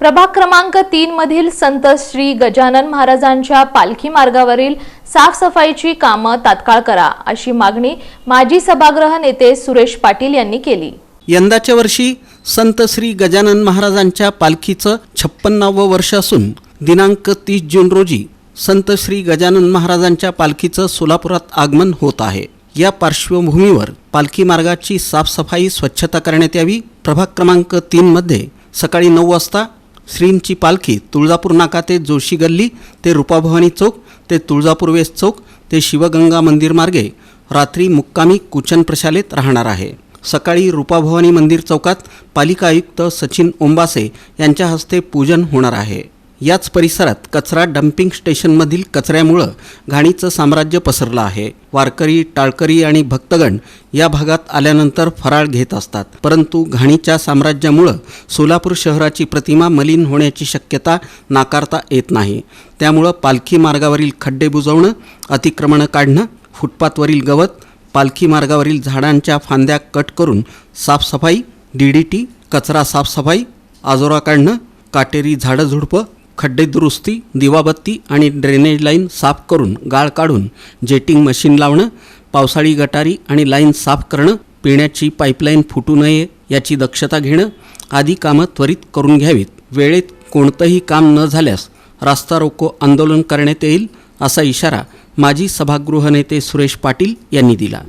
प्रभाग क्रमांक तीन मधील संत श्री गजानन महाराजांच्या पालखी मार्गावरील साफसफाईची कामं तात्काळ करा अशी मागणी माजी सभागृह नेते सुरेश पाटील यांनी केली. यंदाच्या वर्षी संत श्री गजानन महाराजांच्या पालखीचं छप्पन्नावं वर्ष असून दिनांक तीस जून रोजी संत श्री गजानन महाराजांच्या पालखीचं सोलापुरात आगमन होत आहे. या पार्श्वभूमीवर पालखी मार्गाची साफसफाई स्वच्छता करण्यात यावी. प्रभाग क्रमांक तीनमध्ये सकाळी नऊ वाजता श्रींची पालखी तुळजापूर नाका ते जोशी गल्ली ते रुपाभवानी चौक ते तुळजापूर वेस्ट चौक ते शिवगंगा मंदिर मार्गे रात्री मुक्कामी कुचन प्रशालेत राहणार आहे. सकाळी रूपाभवानी मंदिर चौकात पालिका आयुक्त सचिन ओंबासे यांच्या हस्ते पूजन होणार आहे. याच परिसरात कचरा डम्पिंग स्टेशनमधील कचऱ्यामुळं घाणीचं साम्राज्य पसरलं आहे. वारकरी टाळकरी आणि भक्तगण या भागात आल्यानंतर फराळ घेत असतात. परंतु घाणीच्या साम्राज्यामुळं सोलापूर शहराची प्रतिमा मलिन होण्याची शक्यता नाकारता येत नाही. त्यामुळं पालखी मार्गावरील खड्डे बुजवणं अतिक्रमणं काढणं फुटपाथवरील गवत पालखी मार्गावरील झाडांच्या फांद्या कट करून साफसफाई डी डी टी कचरा साफसफाई आजोरा काढणं काटेरी झाडं झुडपं खड्डे दुरुस्ती दिवाबत्ती आणि ड्रेनेज लाईन साफ करून गाळ काढून जेटिंग मशीन लावणं पावसाळी गटारी आणि लाईन साफ करणं पिण्याची पाईपलाईन फुटू नये याची दक्षता घेणं आदी कामं त्वरित करून घ्यावीत. वेळेत कोणतंही काम न झाल्यास रास्ता रोको आंदोलन करण्यात येईल असा इशारा माजी सभागृह नेते सुरेश पाटील यांनी दिला.